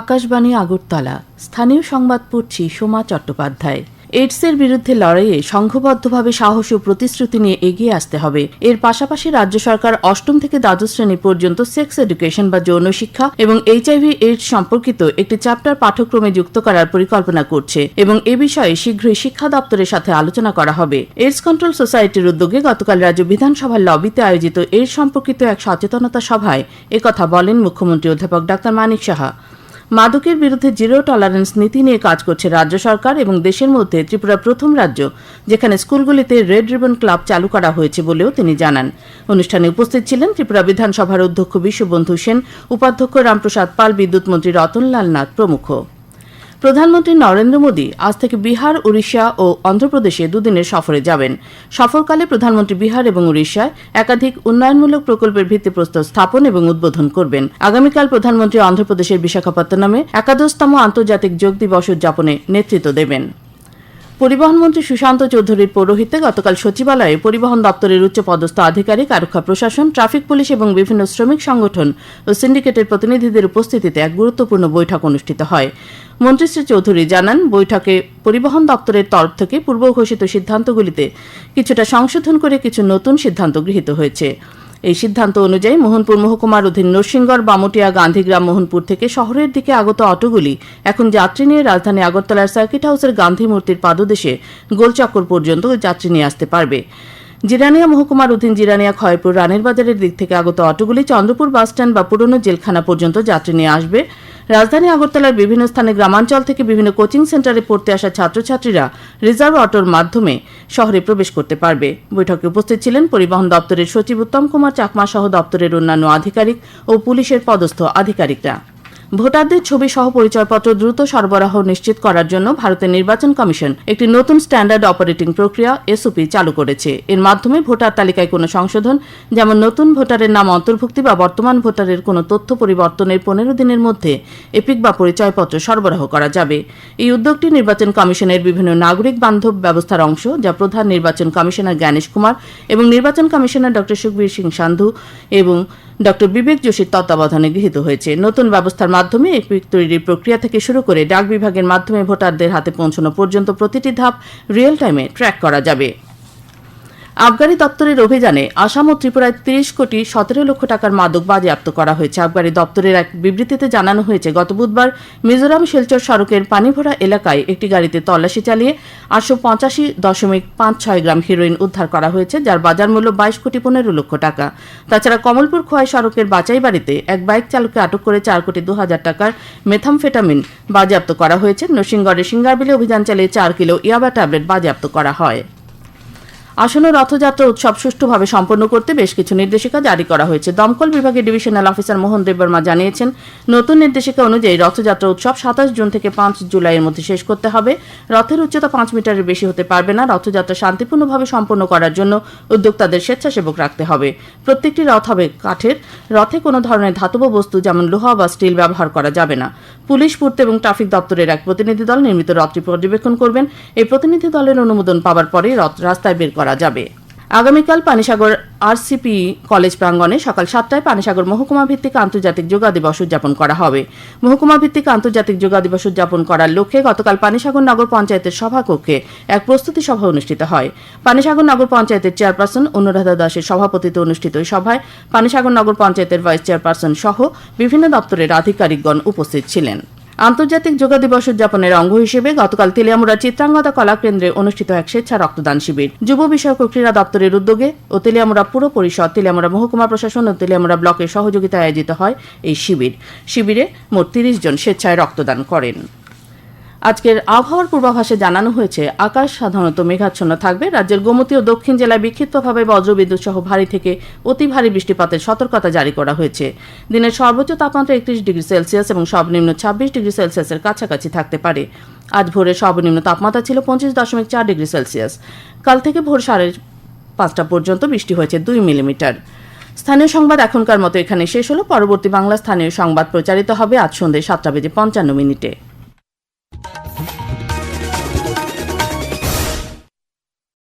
আকাশবাণী আগরতলা। স্থানীয় সংবাদ পড়ছি সোমা চট্টোপাধ্যায়। এইডসের বিরুদ্ধে লড়াইয়ে সংঘবদ্ধভাবে সাহস ও প্রতিশ্রুতি নিয়ে এগিয়ে আসতে হবে। এর পাশাপাশি রাজ্য সরকার অষ্টম থেকে দ্বাদশ শ্রেণি পর্যন্ত সেক্স এডুকেশন বা যৌন শিক্ষা এবং এইচআইভি এইডস সম্পর্কিত একটি চ্যাপ্টার পাঠ্যক্রমে যুক্ত করার পরিকল্পনা করছে এবং এ বিষয়ে শীঘ্রই শিক্ষা দপ্তরের সাথে আলোচনা করা হবে। এইডস কন্ট্রোল সোসাইটির উদ্যোগে গতকাল রাজ্য বিধানসভার লবিতে আয়োজিত এইডস সম্পর্কিত এক সচেতনতা সভায় একথা বলেন মুখ্যমন্ত্রী অধ্যাপক ডাক্তার মানিক সাহা। মাদকের বিরুদ্ধে জিরো টলারেন্স নীতি নিয়ে কাজ করছে রাজ্য সরকার এবং দেশের মধ্যে ত্রিপুরা প্রথম রাজ্য যেখানে স্কুলগুলিতে রেড রিবন ক্লাব চালু করা হয়েছে বলেও তিনি জানান। অনুষ্ঠানে উপস্থিত ছিলেন ত্রিপুরা বিধানসভার অধ্যক্ষ বিশ্ববন্ধু সেন, উপাধ্যক্ষ রামপ্রসাদ পাল বিদ্যুৎ মন্ত্রী রতনলাল নাথ প্রমুখ। প্রধানমন্ত্রী নরেন্দ্র মোদী আজ থেকে বিহার, উড়িষ্যা ও অন্ধ্রপ্রদেশে দুদিনের সফরে যাবেন। সফরকালে প্রধানমন্ত্রী বিহার এবং উড়িষ্যায় একাধিক উন্নয়নমূলক প্রকল্পের ভিত্তিপ্রস্তর স্থাপন এবং উদ্বোধন করবেন। আগামীকাল প্রধানমন্ত্রী অন্ধ্রপ্রদেশের বিশাখাপত্তনমে একাদশতম আন্তর্জাতিক যোগ দিবস উদযাপনে নেতৃত্ব দেবেন। পরিবহন মন্ত্রী সুশান্ত চৌধুরীর পৌরোহিত্যে গতকাল সচিবালয়ে পরিবহন দপ্তরের উচ্চপদস্থ আধিকারিক, আরক্ষা প্রশাসন, ট্রাফিক পুলিশ এবং বিভিন্ন শ্রমিক সংগঠন ও সিন্ডিকেটের প্রতিনিধিদের উপস্থিতিতে এক গুরুত্বপূর্ণ বৈঠক অনুষ্ঠিত হয়। মন্ত্রী শ্রী চৌধুরী জানান, বৈঠকে পরিবহন দপ্তরের তরফ থেকে পূর্ব ঘোষিত সিদ্ধান্তগুলিতে কিছুটা সংশোধন করে কিছু নতুন সিদ্ধান্ত গৃহীত হয়েছে। এই সিদ্ধান্ত অনুযায়ী মোহনপুর মহকুমার অধীন নরসিংগড়, বামুটিয়া, গান্ধীগ্রাম, মোহনপুর থেকে শহরের দিকে আগত অটোগুলি এখন যাত্রী নিয়ে রাজধানী আগরতলার সার্কিট হাউসের গান্ধী মূর্তির পাদদেশে গোলচক্কর পর্যন্ত যাত্রী নিয়ে আসতে পারবে। জিরানিয়া মহকুমার অধীন জিরানিয়া খয়পুর রানের বাজারের দিক থেকে আগত অটোগুলি চন্দ্রপুর বাসস্ট্যান্ড বা পুরনো জেলখানা পর্যন্ত যাত্রী নিয়ে আসবে। রাজধানী আগরতলার বিভিন্ন স্থানে গ্রামাঞ্চল থেকে বিভিন্ন কোচিং সেন্টারে পড়তে আসা ছাত্রছাত্রীরা রিজার্ভ অটোর মাধ্যমে শহরে প্রবেশ করতে পারবে। বৈঠকে উপস্থিত ছিলেন পরিবহন দপ্তরের সচিব উত্তম কুমার চাকমা সহ দপ্তরের অন্যান্য আধিকারিক ও পুলিশের পদস্থ আধিকারিকরা। ভোটারদের ছবি সহ পরিচয়পত্র দ্রুত সরবরাহ নিশ্চিত করার জন্য ভারতের নির্বাচন কমিশন একটি নতুন স্ট্যান্ডার্ড অপারেটিং প্রক্রিয়া এসওপি চালু করেছে। এর মাধ্যমে ভোটার তালিকায় কোনো সংশোধন, যেমন নতুন ভোটারের নাম অন্তর্ভুক্তি বা বর্তমান ভোটারের কোনো তথ্য পরিবর্তনের পনেরো দিনের মধ্যে এপিক বা পরিচয়পত্র সরবরাহ করা যাবে। এই উদ্যোগটি নির্বাচন কমিশনের বিভিন্ন নাগরিক বান্ধব ব্যবস্থার অংশ, যা প্রধান নির্বাচন কমিশনার জ্ঞানেশ কুমার এবং নির্বাচন কমিশনার ড সুখবীর সিং সান্ধু এবং ডক্টর বিবেক যোশীর তত্ত্বাবধানে গৃহীত হয়েছে। নতুন ব্যবস্থার মাধ্যমে তৈরির প্রক্রিয়া থেকে শুরু করে ডাক বিভাগের মাধ্যমে ভোটারদের হাতে পৌঁছানো পর্যন্ত প্রতিটি ধাপ রিয়েল টাইমে ট্র্যাক করা যাবে। আবগারি দপ্তরের অভিযানে আসাম ও ত্রিপুরায় তিরিশ কোটি সতেরো লক্ষ টাকার মাদক বাজেয়াপ্ত করা হয়েছে। আবগারি দপ্তরের এক বিবৃতিতে জানানো হয়েছে, গত বুধবার মিজোরাম শিলচর সড়কের পানিভরা এলাকায় একটি গাড়িতে তল্লাশি চালিয়ে আটশো পঁচাশি দশমিক পাঁচ ছয় গ্রাম হিরোইন উদ্ধার করা হয়েছে, যার বাজার মূল্য বাইশ কোটি পনেরো লক্ষ টাকা। তাছাড়া কমলপুর খোয়াই সড়কের বাচাই বাড়িতে এক বাইক চালককে আটক করে চার কোটি দু হাজার টাকার মেথামফেটামিন বাজেয়াপ্ত করা হয়েছে। নরসিংগড়ের সিঙ্গারবিলে অভিযান চালিয়ে চার কিলো ইয়াবা ট্যাবলেট বাজেয়াপ্ত করা হয়। আসন্ন রথযাত্রা উৎসব সুষ্ঠুভাবে সম্পন্ন করতে বেশ কিছু নির্দেশিকা জারি করা হয়েছে। দমকল বিভাগের ডিভিশনাল অফিসার মোহন দেববর্মা জানিয়েছেন, নতুন নির্দেশিকা অনুযায়ী রথযাত্রা উৎসব সাতাশ জুন থেকে পাঁচ জুলাইয়ের মধ্যে শেষ করতে হবে। রথের উচ্চতা পাঁচ মিটারের বেশি হতে পারবে না। রথযাত্রা শান্তিপূর্ণভাবে সম্পন্ন করার জন্য উদ্যোক্তাদের স্বেচ্ছাসেবক রাখতে হবে। প্রত্যেকটি রথ হবে কাঠের। রথে কোনো ধরনের ধাতব বস্তু যেমন লোহা বা স্টিল ব্যবহার করা যাবে না। পুলিশ, পূর্ত এবং ট্রাফিক দপ্তরের এক প্রতিনিধি দল নির্মিত রথটি পর্যবেক্ষণ করবেন। এই প্রতিনিধি দলের অনুমোদন পাওয়ার পরে রথ রাস্তায় বের করা যাবে। আগামীকাল পানিসাগর আরসিপি কলেজ প্রাঙ্গণে সকাল সাতটায় পানিসাগর মহকুমা ভিত্তিক আন্তর্জাতিক যোগা দিবস উদযাপন করা হবে। মহকুমা ভিত্তিক আন্তর্জাতিক যোগা দিবস উদযাপন করার লক্ষ্যে গতকাল পানিসাগর নগর পঞ্চায়েতের সভাকক্ষে এক প্রস্তুতি সভা অনুষ্ঠিত হয়। পানিসাগর নগর পঞ্চায়েতের চেয়ারপারসন অনুরাধা দাসের সভাপতিত্বে অনুষ্ঠিত ওই সভায় পানিসাগর নগর পঞ্চায়েতের ভাইস চেয়ারপারসন সহ বিভিন্ন দপ্তরের আধিকারিকগণ উপস্থিত ছিলেন। আন্তর্জাতিক যোগা দিবস উদযাপনের অঙ্গ হিসেবে গতকাল তেলিয়ামুড়া চিত্রাঙ্গদা কলা কেন্দ্রে অনুষ্ঠিত এক স্বেচ্ছা রক্তদান শিবির। যুব বিষয়ক ক্রীড়া দপ্তরের উদ্যোগে ও তেলিয়ামুড়া পুর পরিষদ, তেলিয়ামুড়া মহকুমা প্রশাসন ও তেলিয়ামুড়া ব্লকের সহযোগিতায় আয়োজিত হয় এই শিবির। শিবিরে মোট তিরিশ জন স্বেচ্ছায় রক্তদান করেন। আজকের আবহাওয়ার পূর্বাভাসে জানানো হয়েছে, আকাশ সাধারণত মেঘাচ্ছন্ন থাকবে। রাজ্যের গোমতী ও দক্ষিণ জেলায় বিক্ষিপ্তভাবে বজ্রবিদ্যুৎ সহ ভারী থেকে অতি ভারী বৃষ্টিপাতের সতর্কতা জারি করা হয়েছে। দিনের সর্বোচ্চ তাপমাত্রা একত্রিশ ডিগ্রি সেলসিয়াস এবং সর্বনিম্ন ছাব্বিশ ডিগ্রি সেলসিয়াসের কাছাকাছি থাকতে পারে। আজ ভোরের সর্বনিম্ন তাপমাত্রা ছিল পঁচিশ দশমিক চার ডিগ্রি সেলসিয়াস। কাল থেকে ভোর সাড়ে পাঁচটা পর্যন্ত বৃষ্টি হয়েছে দুই মিলিমিটার। স্থানীয় সংবাদ এখনকার মতো এখানে শেষ হলো। পরবর্তী বাংলা স্থানীয় সংবাদ প্রচারিত হবে আজ সন্ধ্যে সাতটা বেজে পঞ্চান্ন মিনিটে।